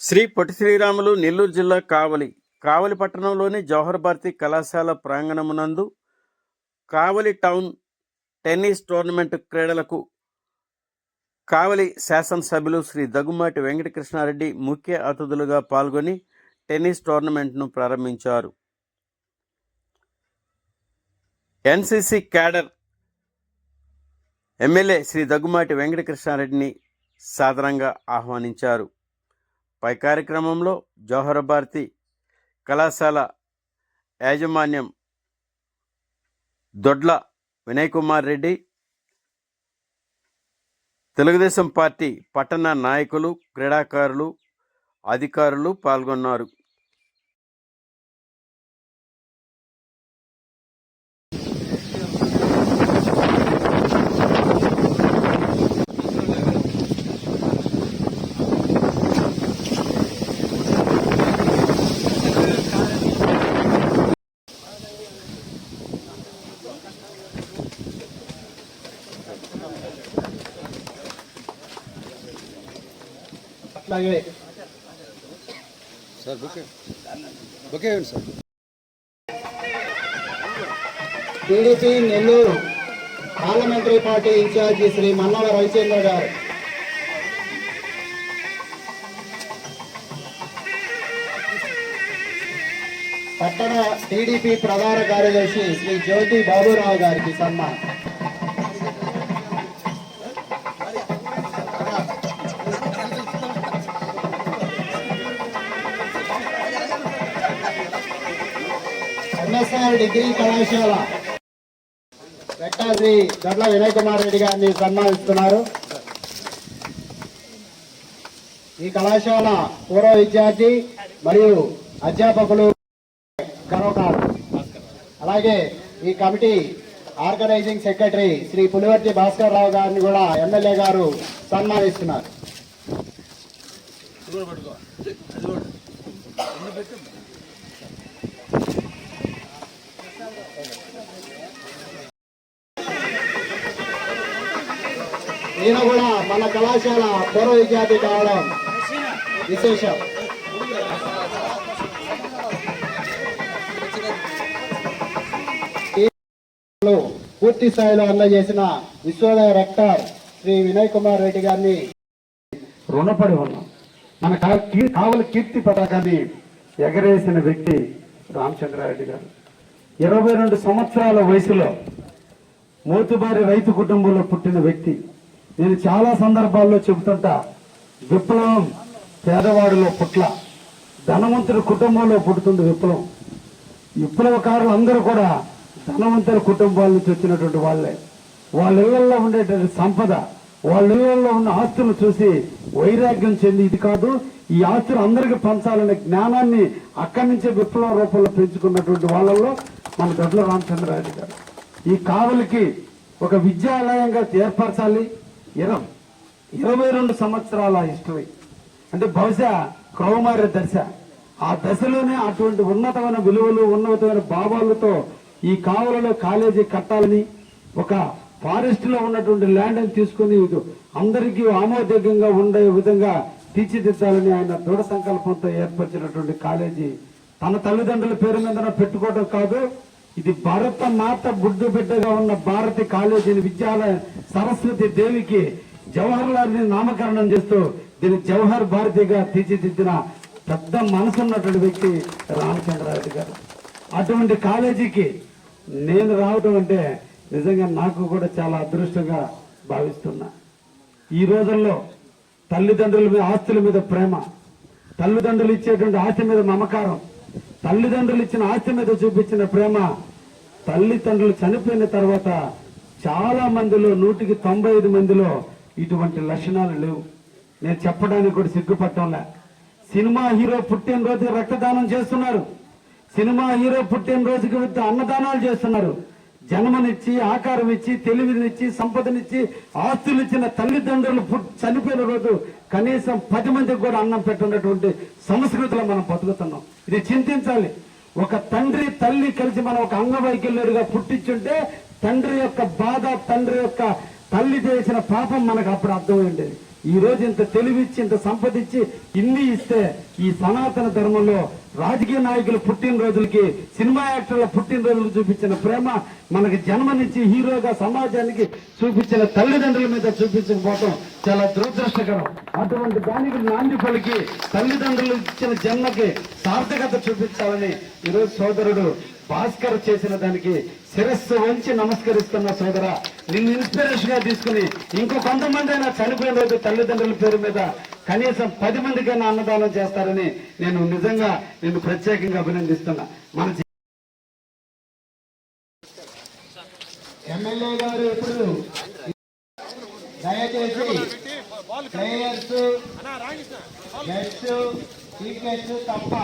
శ్రీ పొట్టి శ్రీరాములు నెల్లూరు జిల్లా కావలి. కావలి పట్టణంలోని జవహర్ భారతి కళాశాల ప్రాంగణమునందు కావలి టౌన్ టెన్నిస్ టోర్నమెంట్ క్రీడలకు కావలి శాసనసభ్యులు శ్రీ దగ్గుమాటి వెంకటకృష్ణారెడ్డి ముఖ్య అతిథులుగా పాల్గొని టెన్నిస్ టోర్నమెంట్ను ప్రారంభించారు. NCC cadre MLA Sri Daggumati వెంకటకృష్ణారెడ్డిని సాదరంగా ఆహ్వానించారు. పై కార్యక్రమంలో జవహర్ భారతి కళాశాల యాజమాన్యం దొడ్ల వినయ్ కుమార్ రెడ్డి తెలుగుదేశం పార్టీ పట్టణ నాయకులు క్రీడాకారులు అధికారులు పాల్గొన్నారు. Sir bouquet. బుకే ఇవ్వండి sir. TDP Nellore parliamentary party incharge Sri Mannava Ravichandra garu. పట్టణ టీడీపీ ప్రధాన కార్యదర్శి శ్రీ జ్యోతి బాబురావు గారికి సన్మానం. ఎంఎస్ఆర్ డిగ్రీ కళాశాల. వెంకట శ్రీ దొడ్ల వినయ్ కుమార్ రెడ్డి గారిని సన్మానిస్తున్నారు. ఈ కళాశాల పూర్వ విద్యార్థి మరియు అధ్యాపకులు గర్వకారు అలాగే ఈ committee organizing secretary Sri Pulivarthi Bhaskar Rao గారిని కూడా ఎమ్మెల్యే గారు సన్మానిస్తున్నారు. ఈయన కూడా మన కళాశాల పూర్వ విద్యార్థి కావడం విశేషం. లో పూర్తి స్థాయిలో అందజేసిన విశ్వోదయ రెక్టర్ శ్రీ వినయ్ కుమార్ రెడ్డి గారిని రుణపడి ఉన్నాం. మన కావల కీర్తి పతాకాన్ని ఎగరేసిన వ్యక్తి రామచంద్రారెడ్డి గారు. ఇరవై రెండు సంవత్సరాల వయసులో మోతుబారి రైతు కుటుంబంలో పుట్టిన వ్యక్తి. నేను చాలా సందర్భాల్లో చెబుతుంటా విప్లవం పేదవాడిలో పుట్ల. ధనవంతుడి కుటుంబంలో పుడుతుంది విప్లవం. విప్లవకారులు అందరూ కూడా ధనవంతుల కుటుంబాల నుంచి వచ్చినటువంటి వాళ్ళే. వాళ్ళ ఇళ్ళలో ఉండేటువంటి సంపద వాళ్ళ ఇళ్ళలో ఉన్న ఆస్తులు చూసి వైరాగ్యం చెంది ఇది కాదు ఈ ఆస్తులు అందరికీ పంచాలనే జ్ఞానాన్ని అక్కడి నుంచే విప్లవ రూపంలో పెంచుకున్నటువంటి వాళ్ళల్లో మన దొడ్ల రామచంద్రారెడ్డి గారు. ఈ కావలికి ఒక విద్యాలయంగా ఏర్పరచాలి. ఇరం ఇరవై రెండు సంవత్సరాల హిస్టరీ. అంటే బహుశా క్రౌమార్య దశ. ఆ దశలోనే అటువంటి ఉన్నతమైన విలువలు ఉన్నతమైన భావాలతో ఈ కావలలో కాలేజీ కట్టాలని ఒక ఫారెస్ట్లో ఉన్నటువంటి ల్యాండ్ని తీసుకుని అందరికీ ఆమోదయోగ్యంగా ఉండే విధంగా తీర్చిదిద్దాలని ఆయన దృఢ సంకల్పంతో ఏర్పరిచినటువంటి కాలేజీ. తన తల్లిదండ్రుల పేరు మీద పెట్టుకోవడం కాదు ఇది భారత మాత గుడ్డు బిడ్డగా ఉన్న భారతి కాలేజీని విద్యాలయ సరస్వతి దేవికి జవహర్ లాల్ని నామకరణం చేస్తూ దీన్ని జవహర్ భారతిగా తీర్చిదిద్దిన పెద్ద మనసున్నటువంటి వ్యక్తి రామచంద్రారెడ్డి గారు. అటువంటి కాలేజీకి నేను రావడం అంటే నిజంగా నాకు కూడా చాలా అదృష్టంగా భావిస్తున్నా. ఈ రోజుల్లో తల్లిదండ్రుల మీద ఆస్తుల మీద ప్రేమ తల్లిదండ్రులు ఇచ్చేటువంటి ఆస్తి మీద మమకారం తల్లిదండ్రులు ఇచ్చిన ఆస్తి మీద చూపించిన ప్రేమ తల్లిదండ్రులు చనిపోయిన తర్వాత చాలా మందిలో నూటికి తొంభై ఐదు మందిలో ఇటువంటి లక్షణాలు లేవు. నేను చెప్పడానికి కూడా సిగ్గుపట్టంలా సినిమా హీరో పుట్టినరోజు రక్తదానం చేస్తున్నారు. సినిమా హీరో పుట్టినరోజుకి విత్ అన్నదానాలు చేస్తున్నారు. జన్మనిచ్చి ఆకారం ఇచ్చి తెలివినిచ్చి సంపదనిచ్చి ఆస్తులు ఇచ్చిన తల్లిదండ్రులు చనిపోయిన రోజు కనీసం పది మందికి కూడా అన్నం పెట్టున్నటువంటి సంస్కృతిలో మనం బతుకుతున్నాం. ఇది చింతించాలి. ఒక తండ్రి తల్లి కలిసి మనం ఒక అంగవైకల్యుడిగా పుట్టించుంటే తండ్రి యొక్క బాధ తండ్రి యొక్క తల్లి చేసిన పాపం మనకు అప్పుడు అర్థమైండేది ఈ రోజు ఇంత తెలివిచ్చి ఇంత సంపదిచ్చి ఇన్ని ఇస్తే ఈ సనాతన ధర్మంలో రాజకీయ నాయకుల పుట్టినరోజులకి సినిమా యాక్టర్ల పుట్టినరోజులు చూపించిన ప్రేమ మనకి జన్మనిచ్చి హీరోగా సమాజానికి చూపించిన తల్లిదండ్రుల మీద చూపించకపోవటం చాలా దురదృష్టకరం. అటువంటి దానికి నాంది పలికి తల్లిదండ్రులు ఇచ్చిన జన్మకి సార్థకత చూపించాలని ఈరోజు సోదరుడు భాస్కర్ చేసిన దానికి శిరస్సు వంచి నమస్కరిస్తున్న సోదర నిన్ను ఇన్స్పిరేషన్గా తీసుకుని ఇంకో కొంతమంది అయినా చనిపోయిన రోజు తల్లిదండ్రుల పేరు మీద కనీసం పది మందికైనా అన్నదానం చేస్తారని నేను నిజంగా నిన్ను ప్రత్యేకంగా అభినందిస్తున్నా. మన ఎమ్మెల్యే గారు ఇప్పుడు దయచేసి ప్లేయర్స్ గెట్స్ చీఫ్ తప్ప